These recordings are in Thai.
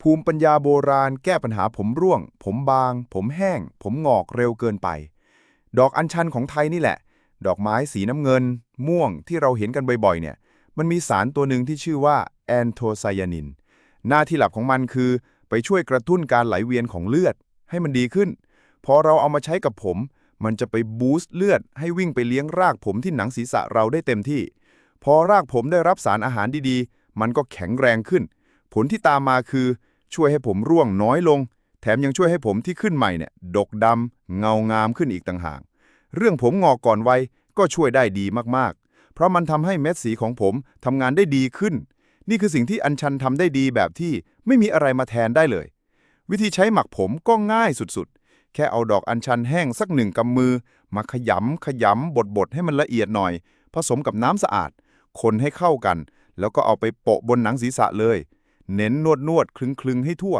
ภูมิปัญญาโบราณแก้ปัญหาผมร่วง ผมบาง ผมแห้ง ผมงอกเร็วเกินไป ดอกอัญชันของไทยนี่แหละ ดอกไม้สีน้ำเงิน ม่วงที่เราเห็นกันบ่อยๆเนี่ย มันมีสารตัวหนึ่งที่ชื่อว่าแอนโทไซยานิน หน้าที่หลักของมันคือ ไปช่วยกระตุ้นการไหลเวียนของเลือด ให้มันดีขึ้น พอเราเอามาใช้กับผม มันจะไปบูสต์เลือด ให้วิ่งไปเลี้ยงรากผมที่หนังศีรษะเราได้เต็มที่ พอรากผมได้รับสารอาหารดีๆ มันก็แข็งแรงขึ้น ผลที่ตามมาคือ ช่วยให้ผมร่วงน้อยลง แถมยังช่วยให้ผมที่ขึ้นใหม่เนี่ยดกดำเงางามขึ้นอีกต่างหาก เรื่องผมงอกก่อนวัยก็ช่วยได้ดีมากๆ เพราะมันทำให้เม็ดสีของผมทำงานได้ดีขึ้น นี่คือสิ่งที่อัญชันทำได้ดีแบบที่ไม่มีอะไรมาแทนได้เลย วิธีใช้หมักผมก็ง่ายสุดๆ แค่เอาดอกอัญชันแห้งสักหนึ่งกำมือ มาขยำขยำบดๆให้มันละเอียดหน่อย ผสมกับน้ำสะอาด คนให้เข้ากัน แล้วก็เอาไปโปะบนหนังศีรษะเลย เน้นนวดนวดๆคลึงคลึงๆให้ทั่ว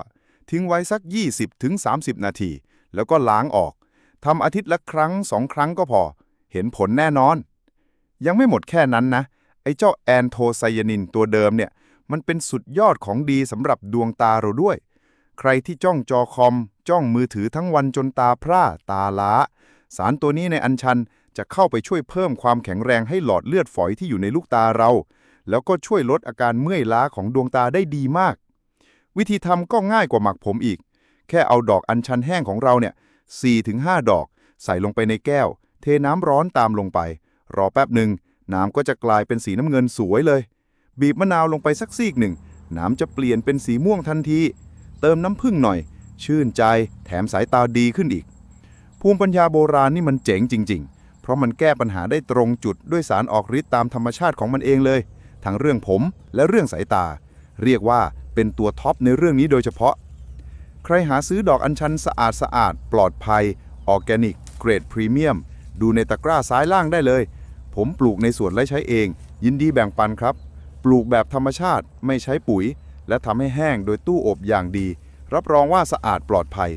ทิ้งไว้สัก 20-30 นาที แล้วก็ล้างออกทำอาทิตย์ละครั้งสองครั้งก็พอ เห็นผลแน่นอน ยังไม่หมดแค่นั้นนะ ไอ้เจ้าแอนโทไซยานินตัวเดิมเนี่ย มันเป็นสุดยอดของดีสำหรับดวงตาเราด้วย ใครที่จ้องจอคอม จ้องมือถือทั้งวันจนตาพร่าตาล้า สารตัวนี้ในอัญชันจะเข้าไปช่วยเพิ่มความแข็งแรงให้หลอดเลือดฝอยที่อยู่ในลูกตาเรา แล้วก็ช่วยลดอาการเมื่อยล้าของดวงตาได้ดีมาก วิธีทำก็ง่ายกว่าหมักผมอีก แค่เอาดอกอัญชันแห้งของเราเนี่ย4-5 ดอก ใส่ลงไปในแก้ว เทน้ำร้อนตามลงไป รอแป๊บหนึ่งน้ำก็จะกลายเป็นสีน้ำเงินสวยเลย บีบมะนาวลงไปสักซีกหนึ่ง น้ำจะเปลี่ยนเป็นสีม่วงทันที เติมน้ำผึ้งหน่อย ชื่นใจ แถมสายตาดีขึ้นอีก ภูมิปัญญาโบราณนี่มันเจ๋งจริง ๆ เพราะมันแก้ปัญหาได้ตรงจุดด้วยสารออกฤทธิ์ตามธรรมชาติของมันเองเลย ทั้งเรื่องผมและเรื่องสายตา เรียกว่าเป็นตัวท็อปในเรื่องนี้โดยเฉพาะ ใครหาซื้อดอกอัญชันสะอาดสะอาด ปลอดภัย ออร์แกนิก เกรดพรีเมียม ดูในตะกร้าซ้ายล่างได้เลย ผมปลูกในสวนและใช้เอง ยินดีแบ่งปันครับ ปลูกแบบธรรมชาติไม่ใช้ปุ๋ย และทำให้แห้งโดยตู้อบอย่างดี รับรองว่าสะอาดปลอดภัย